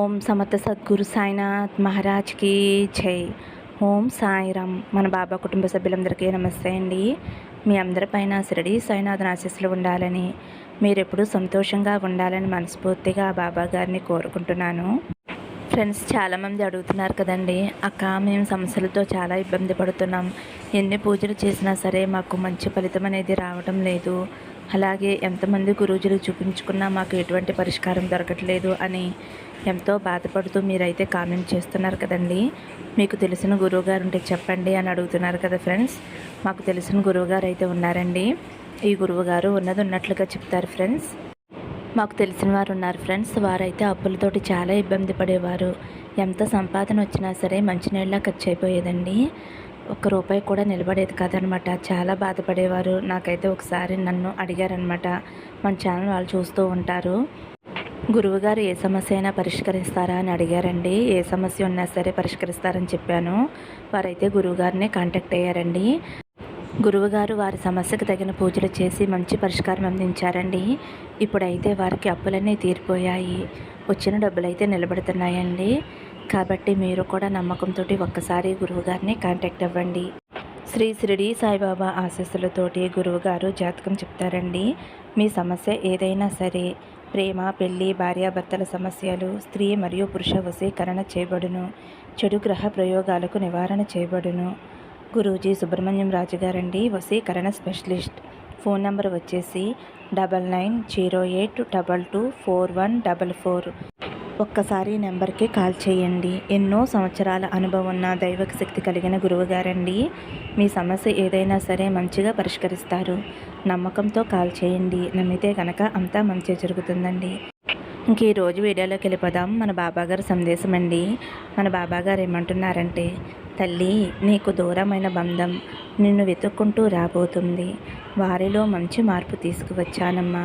ఓం సమర్థ సద్గురు సాయినాథ్ మహారాజ్కి జై. ఓం సాయిరామ్. మన బాబా కుటుంబ సభ్యులందరికీ నమస్తే అండి. మీ అందరిపైన శిరడి సాయినాథ్ ఆశీస్సులు ఉండాలని మీరెప్పుడు సంతోషంగా ఉండాలని మనస్ఫూర్తిగా ఆ బాబా గారిని కోరుకుంటున్నాను. ఫ్రెండ్స్ చాలామంది అడుగుతున్నారు కదండి అక్క మేము సమస్యలతో చాలా ఇబ్బంది పడుతున్నాం. ఎన్ని పూజలు చేసినా సరే మాకు మంచి ఫలితం అనేది రావడం లేదు. అలాగే ఎంతమంది గురూజులు చూపించుకున్నా మాకు ఎటువంటి పరిష్కారం దొరకట్లేదు అని ఎంతో బాధపడుతూ మీరైతే కామెంట్ చేస్తున్నారు కదండి. మీకు తెలిసిన గురువుగారు ఉంటే చెప్పండి అని అడుగుతున్నారు కదా ఫ్రెండ్స్. మాకు తెలిసిన గురువుగారు అయితే ఉన్నారండి. ఈ గురువుగారు ఉన్నది ఉన్నట్లుగా చెప్తారు ఫ్రెండ్స్. మాకు తెలిసిన వారు ఉన్నారు ఫ్రెండ్స్. వారైతే అప్పులతోటి చాలా ఇబ్బంది పడేవారు. ఎంత సంపాదన వచ్చినా సరే మంచినీళ్ళ ఖర్చు అయిపోయేదండి. ఒక్క రూపాయి కూడా నిలబడేది కాదనమాట. చాలా బాధపడేవారు. నాకైతే ఒకసారి నన్ను అడిగారనమాట. మన ఛానల్ వాళ్ళు చూస్తూ ఉంటారు. గురువుగారు ఏ సమస్య అయినా పరిష్కరిస్తారా అని అడిగారండి. ఏ సమస్య ఉన్నా సరే పరిష్కరిస్తారని చెప్పాను. వారైతే గురువుగారిని కాంటాక్ట్ అయ్యారండి. గురువుగారు వారి సమస్యకు తగిన పూజలు చేసి మంచి పరిష్కారం అందించారండి. ఇప్పుడైతే వారికి అప్పులన్నీ తీరిపోయాయి. వచ్చిన డబ్బులైతే నిలబడుతున్నాయండి. కాబట్టి మీరు కూడా నమ్మకంతో ఒక్కసారి గురువుగారిని కాంటాక్ట్ అవ్వండి. శ్రీ శిరిడి సాయిబాబా ఆశీస్సులతోటి గురువుగారు జాతకం చెప్తారండి. మీ సమస్య ఏదైనా సరే ప్రేమ పెళ్ళి భార్యాభర్తల సమస్యలు స్త్రీ మరియు పురుష వశీకరణ చేయబడును. చెడు గ్రహ ప్రయోగాలకు నివారణ చేయబడును. గురూజీ సుబ్రహ్మణ్యం రాజు గారండి వశీకరణ స్పెషలిస్ట్. ఫోన్ నెంబర్ వచ్చేసి double nine zero eight double two four one double four. ఒక్కసారి ఈ నెంబర్కి కాల్ చేయండి. ఎన్నో సంవత్సరాల అనుభవం ఉన్న దైవక శక్తి కలిగిన గురువుగారండి. మీ సమస్య ఏదైనా సరే మంచిగా పరిష్కరిస్తారు. నమ్మకంతో కాల్ చేయండి. నమ్మితే కనుక అంతా మంచి జరుగుతుందండి. ఇంక ఈరోజు రోజు వీడియోలోకి వెళ్ళిపోదాం. మన బాబాగారు సందేశం అండి. మన బాబాగారు ఏమంటున్నారంటే తల్లి నీకు దూరమైన బంధం నిన్ను వెతుక్కుంటూ రాబోతుంది. వారిలో మంచి మార్పు తీసుకువచ్చానమ్మా.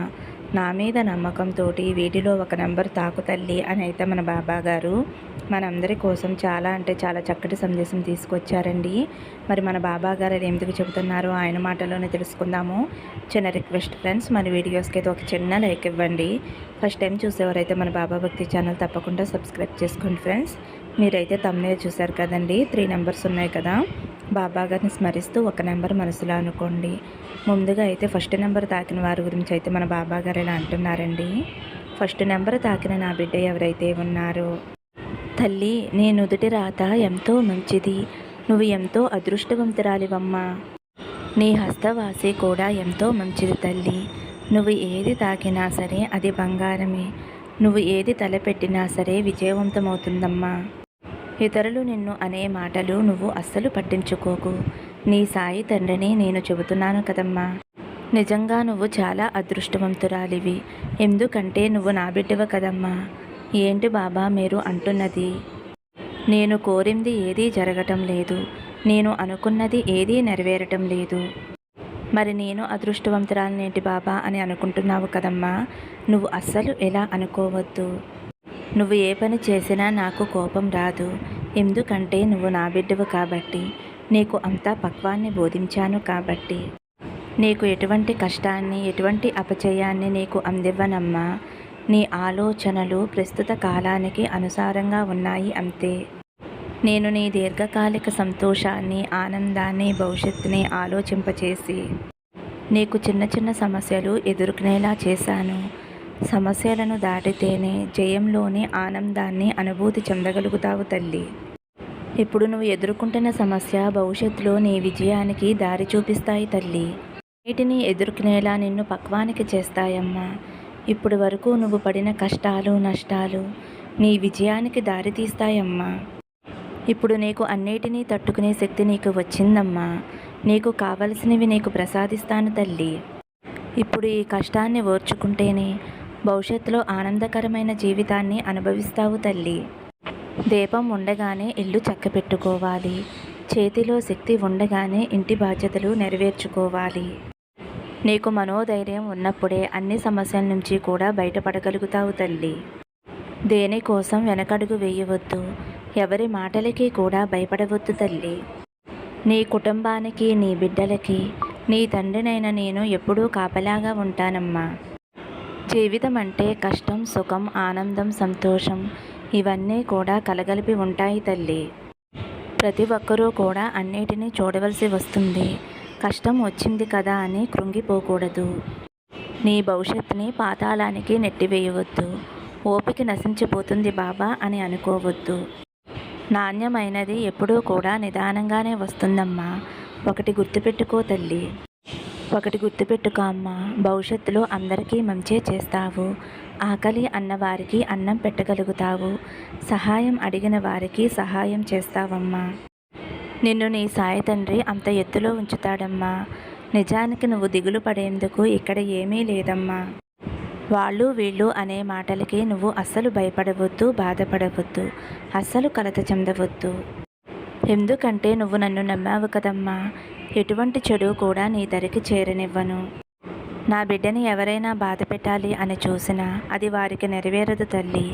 నా మీద నమ్మకంతో వీటిలో ఒక నెంబర్ తాకు తల్లి అని అయితే మన బాబా గారు మనందరి కోసం చాలా అంటే చాలా చక్కటి సందేశం తీసుకొచ్చారండి. మరి మన బాబా గారు అది ఎందుకు చెబుతున్నారో? ఆయన మాటలోనే తెలుసుకుందాము. చిన్న రిక్వెస్ట్ ఫ్రెండ్స్ మన వీడియోస్కి అయితే ఒక చిన్న లైక్ ఇవ్వండి. ఫస్ట్ టైం చూసేవారైతే మన బాబా భక్తి ఛానల్ తప్పకుండా సబ్స్క్రైబ్ చేసుకోండి ఫ్రెండ్స్. మీరైతే తమ్నే చూశారు కదండి? త్రీ నెంబర్స్ ఉన్నాయి కదా. బాబా గారిని స్మరిస్తూ ఒక నెంబర్ మనసులో అనుకోండి. ముందుగా అయితే ఫస్ట్ నెంబర్ తాకిన వారి గురించి అయితే మన బాబా గారు ఇలా అంటున్నారండి. ఫస్ట్ నెంబర్ తాకిన నా బిడ్డ ఎవరైతే ఉన్నారో. తల్లి నీ నుదుటి రాత ఎంతో మంచిది. నువ్వు ఎంతో అదృష్టవంతురాలివమ్మా. నీ హస్తవాసి కూడా ఎంతో మంచిది తల్లి. నువ్వు ఏది తాకినా సరే అది బంగారమే. నువ్వు ఏది తలపెట్టినా సరే విజయవంతమవుతుందమ్మా. ఇతరులు నిన్ను అనే మాటలు నువ్వు అస్సలు పట్టించుకోకు. నీ సాయి తండ్రిని నేను చెబుతున్నాను కదమ్మా. నిజంగా నువ్వు చాలా అదృష్టవంతురాలివి. ఎందుకంటే నువ్వు నా బిడ్డవ కదమ్మా. ఏంటి బాబా మీరు అంటున్నది? నేను కోరింది ఏదీ జరగటం లేదు. నేను అనుకున్నది ఏదీ నెరవేరటం లేదు. మరి నేను అదృష్టవంతురాలనేటి బాబా అని అనుకుంటున్నావు కదమ్మా? నువ్వు అస్సలు ఎలా అనుకోవద్దు. నువ్వు ఏ పని చేసినా నాకు కోపం రాదు. ఎందుకంటే నువ్వు నా బిడ్డవు కాబట్టి. నీకు అంతా పక్వాన్ని బోధించాను కాబట్టి. నీకు ఎటువంటి కష్టాన్ని ఎటువంటి అపచయాన్ని నీకు అందివ్వనమ్మా. నీ ఆలోచనలు ప్రస్తుత కాలానికి అనుసారంగా ఉన్నాయి అంతే. నేను నీ దీర్ఘకాలిక సంతోషాన్ని ఆనందాన్ని భవిష్యత్తుని ఆలోచింపచేసి నీకు చిన్న చిన్న సమస్యలు ఎదుర్కొనేలా చేశాను. సమస్యలను దాటితేనే జయంలోని ఆనందాన్ని అనుభూతి చెందగలుగుతావు తల్లి. ఇప్పుడు నువ్వు ఎదుర్కొంటున్న సమస్య భవిష్యత్తులో నీ విజయానికి దారి చూపిస్తాయి తల్లి. వీటిని ఎదుర్కొనేలా నిన్ను పక్వానికి చేస్తాయమ్మా. ఇప్పుడు వరకు నువ్వు పడిన కష్టాలు నష్టాలు నీ విజయానికి దారి తీస్తాయమ్మా. ఇప్పుడు నీకు అన్నిటినీ తట్టుకునే శక్తి నీకు వచ్చిందమ్మా. నీకు కావలసినవి నీకు ప్రసాదిస్తాను తల్లి. ఇప్పుడు ఈ కష్టాన్ని ఓర్చుకుంటేనే భవిష్యత్తులో ఆనందకరమైన జీవితాన్ని అనుభవిస్తావు తల్లి. దీపం ఉండగానే ఇల్లు చక్కపెట్టుకోవాలి. చేతిలో శక్తి ఉండగానే ఇంటి బాధ్యతలు నెరవేర్చుకోవాలి. నీకు మనోధైర్యం ఉన్నప్పుడే అన్ని సమస్యల నుంచి కూడా బయటపడగలుగుతావు తల్లి. దేనికోసం వెనకడుగు వేయవద్దు. ఎవరి మాటలకి కూడా భయపడవద్దు తల్లి. నీ కుటుంబానికి నీ బిడ్డలకి నీ తండ్రినైన నేను ఎప్పుడూ కాపలాగా ఉంటానమ్మా. జీవితం అంటే కష్టం సుఖం ఆనందం సంతోషం. ఇవన్నీ కూడా కలగలిపి ఉంటాయి తల్లి. ప్రతి ఒక్కరూ కూడా అన్నిటినీ చూడవలసి వస్తుంది. కష్టం వచ్చింది కదా అని కృంగిపోకూడదు. నీ భవిష్యత్తుని పాతాళానికి నెట్టివేయవద్దు. ఓపిక నశించిపోతుంది బాబా అని అనుకోవద్దు. నాణ్యమైనది ఎప్పుడూ కూడా నిదానంగానే వస్తుందమ్మా. ఒకటి గుర్తుపెట్టుకో తల్లి. ఒకటి గుర్తుపెట్టుకో అమ్మా. భవిష్యత్తులో అందరికీ మంచే చేస్తావు. ఆకలి అన్నవారికి అన్నం పెట్టగలుగుతావు. సహాయం అడిగిన వారికి సహాయం చేస్తావమ్మా. నిన్ను నీ సాయి తండ్రి అంత ఎత్తులో ఉంచుతాడమ్మా. నిజానికి నువ్వు దిగులు పడేందుకు ఇక్కడ ఏమీ లేదమ్మా. వాళ్ళు వీళ్ళు అనే మాటలకి నువ్వు అస్సలు భయపడవద్దు బాధపడవద్దు. అస్సలు కలత చెందవద్దు. ఎందుకంటే నువ్వు నన్ను నమ్మావు కదమ్మా. ఎటువంటి చెడు కూడా నీ దరికి చేరనివ్వను. నా బిడ్డని ఎవరైనా బాధ పెట్టాలి అని చూసినా అది వారికి నెరవేరదు తల్లి.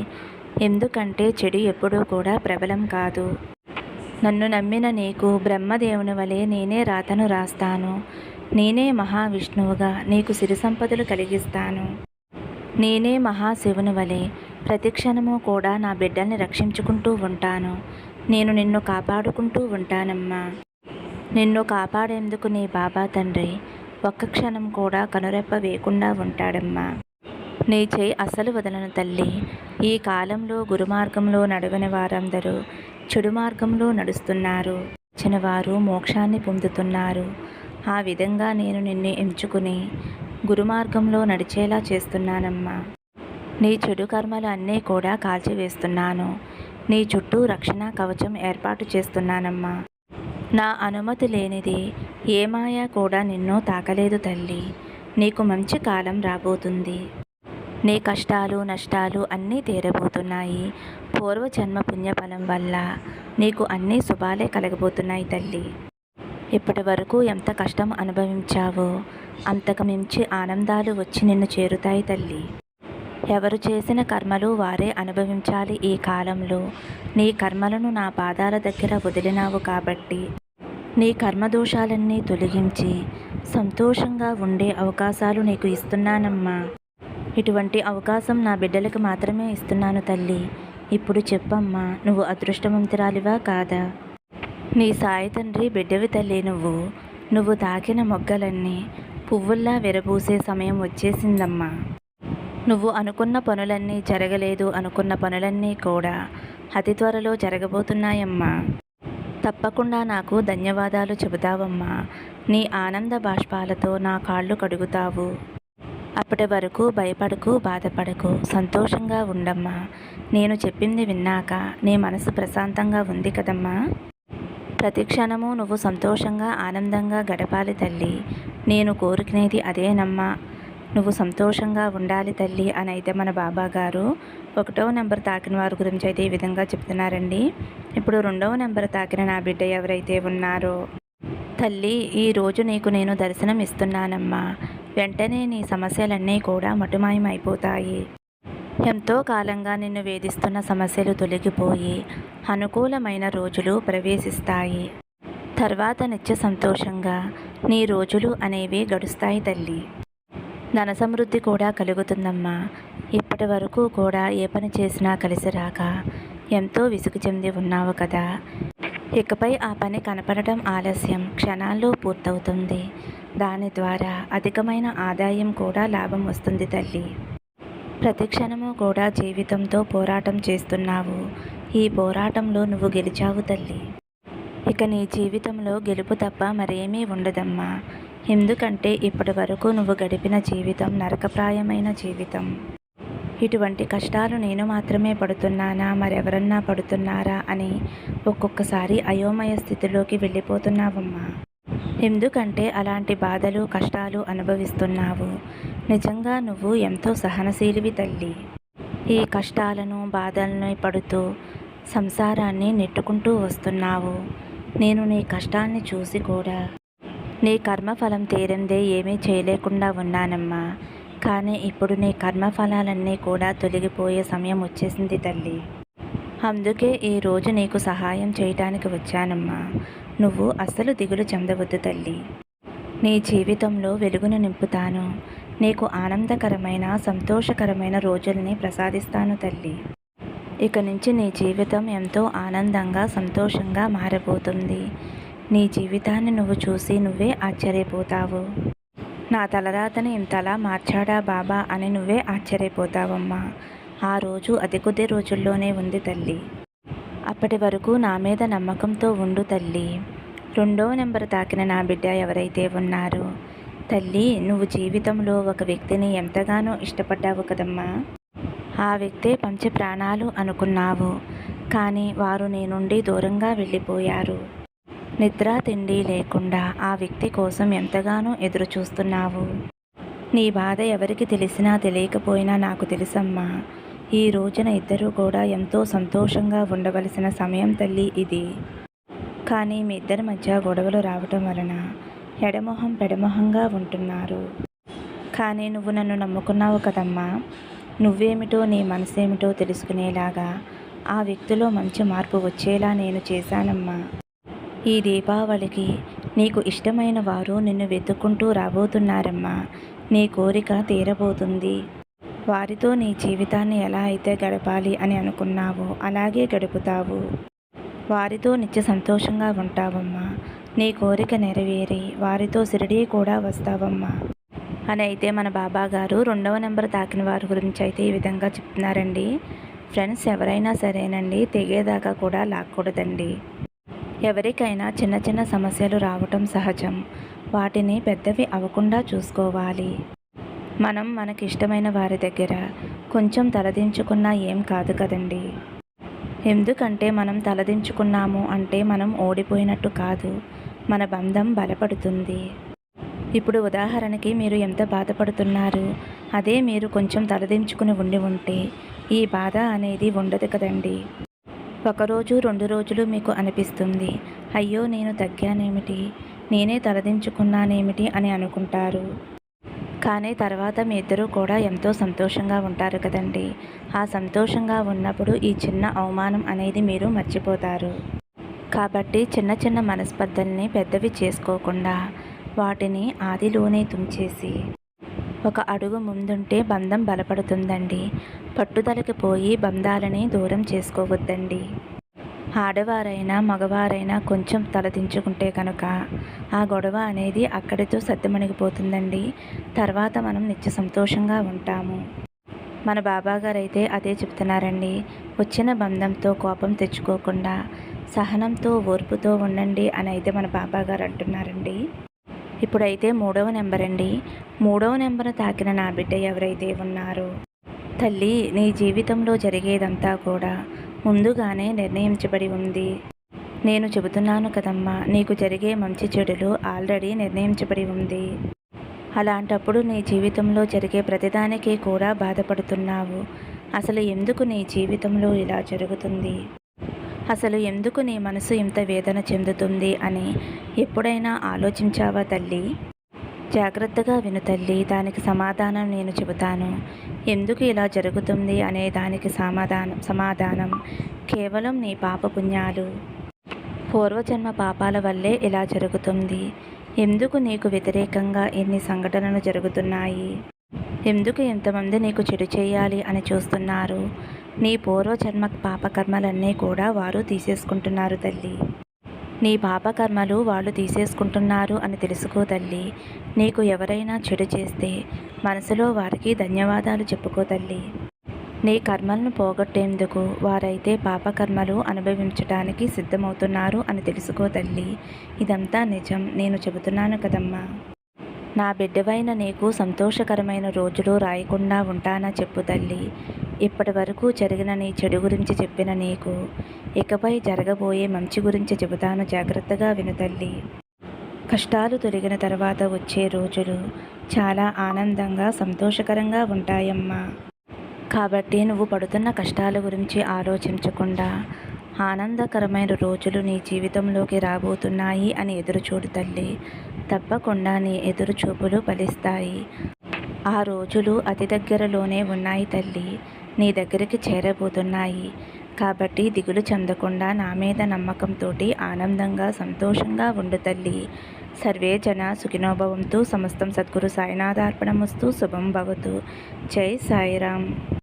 ఎందుకంటే చెడు ఎప్పుడూ కూడా ప్రబలం కాదు. నన్ను నమ్మిన నీకు బ్రహ్మదేవుని వలె నేనే రాతను రాస్తాను. నేనే మహావిష్ణువుగా నీకు సిరి సంపదలు కలిగిస్తాను. నేనే మహాశివుని వలె ప్రతిక్షణము కూడా నా బిడ్డల్ని రక్షించుకుంటూ ఉంటాను. నేను నిన్ను కాపాడుకుంటూ ఉంటానమ్మా. నిన్ను కాపాడేందుకు నీ బాబా తండ్రి. ఒక్క క్షణం కూడా కనురెప్ప వేయకుండా ఉంటాడమ్మా. నీ చేయి అసలు వదలను తల్లి. ఈ కాలంలో గురుమార్గంలో నడవని వారందరూ చెడు మార్గంలో నడుస్తున్నారు. చిన్నవారు మోక్షాన్ని పొందుతున్నారు. ఆ విధంగా నేను నిన్ను ఎంచుకుని గురుమార్గంలో నడిచేలా చేస్తున్నానమ్మా. నీ చెడు కర్మలు అన్నీ కూడా కాల్చివేస్తున్నాను. నీ చుట్టూ రక్షణ కవచం ఏర్పాటు చేస్తున్నానమ్మా. నా అనుమతి లేనిది ఏ మాయ కూడా నిన్ను తాకలేదు తల్లి. నీకు మంచి కాలం రాబోతుంది. నీ కష్టాలు నష్టాలు అన్నీ తీరబోతున్నాయి. పూర్వజన్మ పుణ్యఫలం వల్ల నీకు అన్నీ శుభాలే కలగబోతున్నాయి తల్లి. ఇప్పటి వరకు ఎంత కష్టం అనుభవించావో అంతకు మించి ఆనందాలు వచ్చి నిన్ను చేరుతాయి తల్లి. ఎవరు చేసిన కర్మలు వారే అనుభవించాలి ఈ కాలంలో. నీ కర్మలను నా పాదాల దగ్గర వదిలినావు కాబట్టి నీ కర్మదోషాలన్నీ తొలగించి సంతోషంగా ఉండే అవకాశాలు నీకు ఇస్తున్నానమ్మా. ఇటువంటి అవకాశం నా బిడ్డలకు మాత్రమే ఇస్తున్నాను తల్లి. ఇప్పుడు చెప్పమ్మా నువ్వు అదృష్టవంతురాలివా కాదా? నీ సాయి తండ్రి బిడ్డవి తల్లి నువ్వు. నువ్వు తాకిన మొగ్గలన్నీ పువ్వుల్లా విరబూసే సమయం వచ్చేసిందమ్మా. నువ్వు అనుకున్న పనులన్నీ జరగలేదు అనుకున్న పనులన్నీ కూడా అతి త్వరలో జరగబోతున్నాయమ్మా. తప్పకుండా నాకు ధన్యవాదాలు చెబుతావమ్మా. నీ ఆనంద బాష్పాలతో నా కాళ్ళు కడుగుతావు. అప్పటి వరకు భయపడకు బాధపడకు. సంతోషంగా ఉండమ్మా. నేను చెప్పింది విన్నాక నీ మనసు ప్రశాంతంగా ఉంది కదమ్మా. ప్రతి క్షణము నువ్వు సంతోషంగా ఆనందంగా గడపాలి తల్లి. నేను కోరుకునేది అదేనమ్మా. నువ్వు సంతోషంగా ఉండాలి తల్లి అని అయితే మన బాబా గారు ఒకటవ నెంబర్ తాకిన వారి గురించి అయితే ఈ విధంగా చెప్తున్నారండి. ఇప్పుడు రెండవ నెంబర్ తాకిన నా బిడ్డ ఎవరైతే ఉన్నారో తల్లి ఈ రోజు నీకు నేను దర్శనం ఇస్తున్నానమ్మా. వెంటనే నీ సమస్యలన్నీ కూడా మటుమాయమైపోతాయి. ఎంతో కాలంగా నిన్ను వేధిస్తున్న సమస్యలు తొలగిపోయి అనుకూలమైన రోజులు ప్రవేశిస్తాయి. తర్వాత నిత్య సంతోషంగా నీ రోజులు అనేవి గడుస్తాయి తల్లి. ధన సమృద్ధి కూడా కలుగుతుందమ్మా. ఇప్పటి వరకు కూడా ఏ పని చేసినా కలిసి రాక ఎంతో విసుగు చెంది ఉన్నావు కదా. ఇకపై ఆ పని కనపడటం ఆలస్యం క్షణాల్లో పూర్తవుతుంది. దాని ద్వారా అధికమైన ఆదాయం కూడా లాభం వస్తుంది తల్లి. ప్రతి క్షణము కూడా జీవితంతో పోరాటం చేస్తున్నావు. ఈ పోరాటంలో నువ్వు గెలిచావు తల్లి. ఇక నీ జీవితంలో గెలుపు తప్ప మరేమీ ఉండదమ్మా. ఎందుకంటే ఇప్పటి వరకు నువ్వు గడిపిన జీవితం నరకప్రాయమైన జీవితం. ఇటువంటి కష్టాలు నేను మాత్రమే పడుతున్నానా? మరెవరన్నా పడుతున్నారా? అని ఒక్కొక్కసారి అయోమయ స్థితిలోకి వెళ్ళిపోతున్నావమ్మా. ఎందుకంటే అలాంటి బాధలు కష్టాలు అనుభవిస్తున్నావు. నిజంగా నువ్వు ఎంతో సహనశీలివి తల్లి. ఈ కష్టాలను బాధలను పడుతూ సంసారాన్ని నెట్టుకుంటూ వస్తున్నావు. నేను నీ కష్టాన్ని చూసి కూడా నీ కర్మఫలం తీరిందే ఏమీ చేయలేకుండా ఉన్నానమ్మా. కానీ ఇప్పుడు నీ కర్మఫలాలన్నీ కూడా తొలగిపోయే సమయం వచ్చేసింది తల్లి. అందుకే ఈరోజు నీకు సహాయం చేయటానికి వచ్చానమ్మా. నువ్వు అస్సలు దిగులు చెందవద్దు తల్లి. నీ జీవితంలో వెలుగును నింపుతాను. నీకు ఆనందకరమైన సంతోషకరమైన రోజుల్ని ప్రసాదిస్తాను తల్లి. ఇక నుంచి నీ జీవితం ఎంతో ఆనందంగా సంతోషంగా మారబోతుంది. నీ జీవితాన్ని నువ్వు చూసి నువ్వే ఆశ్చర్యపోతావు. నా తలరాతను ఇంతలా మార్చాడా బాబా అని నువ్వే ఆశ్చర్యపోతావమ్మా. ఆ రోజు అతి కొద్ది రోజుల్లోనే ఉంది తల్లి. అప్పటి వరకు నా మీద నమ్మకంతో ఉండు తల్లి. రెండో నెంబర్ తాకిన నా బిడ్డ ఎవరైతే ఉన్నారో. తల్లి నువ్వు జీవితంలో ఒక వ్యక్తిని ఎంతగానో ఇష్టపడ్డావు కదమ్మా. ఆ వ్యక్తే పంచ ప్రాణాలు అనుకున్నావు. కానీ వారు నీ నుండి దూరంగా వెళ్ళిపోయారు. నిద్ర తిండి లేకుండా ఆ వ్యక్తి కోసం ఎంతగానో ఎదురు చూస్తున్నావు నీ బాధ ఎవరికి తెలిసినా తెలియకపోయినా నాకు తెలుసమ్మా. ఈ రోజున ఇద్దరూ కూడా ఎంతో సంతోషంగా ఉండవలసిన సమయం తల్లి ఇది. కానీ మీ ఇద్దరి మధ్య గొడవలు రావటం వలన ఎడమొహం పెడమొహంగా ఉంటున్నారు. కానీ నువ్వు నన్ను నమ్ముకున్నావు కదమ్మా. నువ్వేమిటో నీ మనసేమిటో తెలుసుకునేలాగా ఆ వ్యక్తిలో మంచి మార్పు వచ్చేలా నేను చేశానమ్మా. ఈ దీపావళికి నీకు ఇష్టమైన వారు నిన్ను వెతుక్కుంటూ రాబోతున్నారమ్మా. నీ కోరిక తీరబోతుంది. వారితో నీ జీవితాన్ని ఎలా అయితే గడపాలి అని అనుకున్నావో అలాగే గడుపుతావు. వారితో నిత్య సంతోషంగా ఉంటావమ్మా. నీ కోరిక నెరవేరి వారితో సిరిడి కూడా వస్తావమ్మా. అని అయితే మన బాబా గారు రెండవ నెంబర్ తాకిన వారి గురించి అయితే ఈ విధంగా చెప్తున్నారండి. ఫ్రెండ్స్ ఎవరైనా సరేనండి. తెగేదాకా కూడా లాక్కూడదండి. ఎవరికైనా చిన్న చిన్న సమస్యలు రావటం సహజం. వాటిని పెద్దవి అవ్వకుండా చూసుకోవాలి. మనం మనకిష్టమైన వారి దగ్గర కొంచెం తలదించుకున్నా ఏం కాదు కదండి. ఎందుకంటే మనం తలదించుకున్నాము అంటే మనం ఓడిపోయినట్టు కాదు. మన బంధం బలపడుతుంది. ఇప్పుడు ఉదాహరణకి మీరు ఎంత బాధపడుతున్నారు? అదే మీరు కొంచెం తలదించుకుని ఉండి ఉంటే ఈ బాధ అనేది ఉండదు కదండి. ఒకరోజు రెండు రోజులు మీకు అనిపిస్తుంది. అయ్యో నేను తగ్గానేమిటి? నేనే తలదించుకున్నానేమిటి అని అనుకుంటారు. కానీ తర్వాత మీ ఇద్దరూ కూడా ఎంతో సంతోషంగా ఉంటారు కదండి. ఆ సంతోషంగా ఉన్నప్పుడు ఈ చిన్న అవమానం అనేది మీరు మర్చిపోతారు. కాబట్టి చిన్న చిన్న మనస్పర్ధల్ని పెద్దవి చేసుకోకుండా వాటిని ఆదిలోనే తుంచేసి ఒక అడుగు ముందుంటే బంధం బలపడుతుందండి. పట్టుదలకి పోయి బంధాలని దూరం చేసుకోవద్దండి. ఆడవారైనా మగవారైనా కొంచెం తలదించుకుంటే కనుక ఆ గొడవ అనేది అక్కడితో సర్దుమణిగిపోతుందండి తర్వాత మనం నిత్య సంతోషంగా ఉంటాము. మన బాబాగారు అయితే అదే చెప్తున్నారండి. వచ్చిన బంధంతో కోపం తెచ్చుకోకుండా సహనంతో ఓర్పుతో ఉండండి అని అయితే మన బాబాగారు అంటున్నారండి. ఇప్పుడైతే మూడవ నెంబర్ అండి మూడవ నెంబర్ తాకిన నా బిడ్డ ఎవరైతే ఉన్నారో? తల్లి నీ జీవితంలో జరిగేదంతా కూడా ముందుగానే నిర్ణయించబడి ఉంది. నేను చెబుతున్నాను కదమ్మా నీకు జరిగే మంచి చెడులు ఆల్రెడీ నిర్ణయించబడి ఉంది. అలాంటప్పుడు నీ జీవితంలో జరిగే ప్రతిదానికి కూడా బాధపడుతున్నావు. అసలు ఎందుకు నీ జీవితంలో ఇలా జరుగుతుంది? అసలు ఎందుకు నీ మనసు ఇంత వేదన చెందుతుంది అని ఎప్పుడైనా ఆలోచించావా తల్లి? జాగ్రత్తగా విను తల్లి దానికి సమాధానం నేను చెబుతాను. ఎందుకు ఇలా జరుగుతుంది అనే దానికి సమాధానం సమాధానం. కేవలం నీ పాప పుణ్యాలు. పూర్వజన్మ పాపాల వల్లే ఇలా జరుగుతుంది. ఎందుకు నీకు వ్యతిరేకంగా ఎన్ని సంఘటనలు జరుగుతున్నాయి? ఎందుకు ఎంతమంది నీకు చెడు చేయాలి అని చూస్తున్నారు? నీ పూర్వజన్మ పాపకర్మలన్నీ కూడా వారు తీసేసుకుంటున్నారు తల్లి. నీ పాపకర్మలు వాళ్ళు తీసేసుకుంటున్నారు అని తెలుసుకో తల్లి. నీకు ఎవరైనా చెడు చేస్తే మనసులో వారికి ధన్యవాదాలు చెప్పుకో తల్లి. నీ కర్మలను పోగొట్టేందుకు వారైతే పాపకర్మలు అనుభవించటానికి సిద్ధమవుతున్నారు అని తెలుసుకో తల్లి. ఇదంతా నిజం. నేను చెబుతున్నాను కదమ్మా. నా బిడ్డవైన నీకు సంతోషకరమైన రోజులు రాయకుండా ఉంటానా చెప్పు తల్లి. ఇప్పటి వరకు జరిగిన నీ చెడు గురించి చెప్పిన నీకు ఇకపై జరగబోయే మంచి గురించి చెబుతాను జాగ్రత్తగా విను తల్లి. కష్టాలు తొలగిన తర్వాత వచ్చే రోజులు చాలా ఆనందంగా సంతోషకరంగా ఉంటాయమ్మా. కాబట్టి నువ్వు పడుతున్న కష్టాల గురించి ఆలోచించకుండా ఆనందకరమైన రోజులు నీ జీవితంలోకి రాబోతున్నాయి అని ఎదురుచూడు తల్లి. తప్పకుండా నీ ఎదురుచూపులు ఫలిస్తాయి. ఆ రోజులు అతి దగ్గరలోనే ఉన్నాయి తల్లి. నీ దగ్గరికి చేరబోతున్నాయి. కాబట్టి దిగులు చెందకుండా నా మీద నమ్మకంతో ఆనందంగా సంతోషంగా ఉండు తల్లి. సర్వే జన సుఖినోభవంతు సమస్తం సద్గురు సాయినాథార్పణమస్తు శుభం భవతు. జై సాయిరామ్.